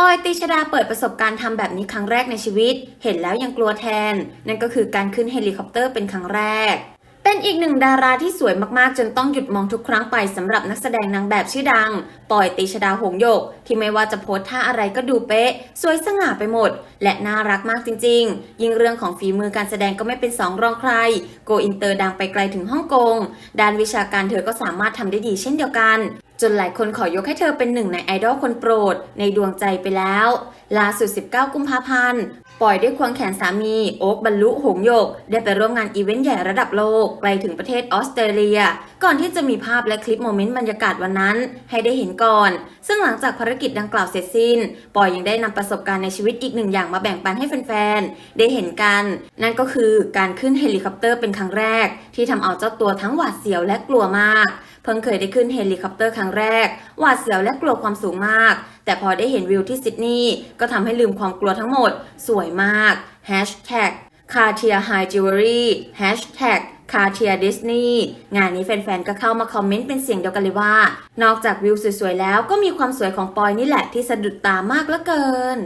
ปอยตีชดาเปิดประสบการณ์ทำแบบนี้ครั้งแรกในชีวิต เห็นแล้วยังกลัวแทน นั่นก็คือการขึ้นเฮลิคอปเตอร์เป็นครั้งแรก เป็นอีกหนึ่งดาราที่สวยมากๆ จนต้องหยุดมองทุกครั้งไปสำหรับนักแสดงนางแบบชื่อดัง ปอยตีชดาหงส์หยก ที่ไม่ว่าจะโพสท่าอะไรก็ดูเป๊ะ สวยสง่าไปหมด และน่ารักมากจริง ๆ ยิ่งเรื่องของฝีมือการแสดงก็ไม่เป็นสองรองใคร โกอินเตอร์ดังไปไกลถึงฮ่องกงด้านวิชาการเธอก็สามารถทำได้ดีเช่นเดียวกัน จนหลายคนขอยกให้เธอเป็นหนึ่งในไอดอลคนโปรดในดวงใจไปแล้วล่าสุด 19 กุมภาพันธ์ปล่อยด้วยควงแขนสามี โอ๊กบรรลุหงส์หยก ได้ไปร่วมงานอีเวนต์ใหญ่ระดับโลกไกลถึงประเทศออสเตรเลีย ก่อนที่จะมีภาพและคลิปโมเมนต์บรรยากาศวันนั้น ให้ได้เห็นก่อน ซึ่งหลังจากภารกิจดังกล่าวเสร็จสิ้น ปอยยังได้นำประสบการณ์ในชีวิตอีกหนึ่งอย่างมาแบ่งปันให้แฟนๆ ได้เห็นกัน นั่นก็คือการขึ้นเฮลิคอปเตอร์เป็นครั้งแรก ที่ทำเอาเจ้าตัวทั้งหวาดเสียวและกลัวมาก เพิ่งเคยได้ขึ้นเฮลิคอปเตอร์ครั้งแรกหวาดเสียวและกลัวความสูงมาก แต่พอได้เห็นวิวที่ซิดนีย์ก็ทำให้ลืมความกลัวทั้งหมด สวยมาก Hashtag c a r t i e r High Jewelry Hashtag c a r t i e r Disney งานนี้แฟนๆ ก็เข้ามาคอมเมนต์เป็นเสียงเดียวกันเลยว่า นอกจากวิวสวยๆ แล้วก็มีความสวยของปอยนี่แหละที่สะดุดตามากเหลือเกิน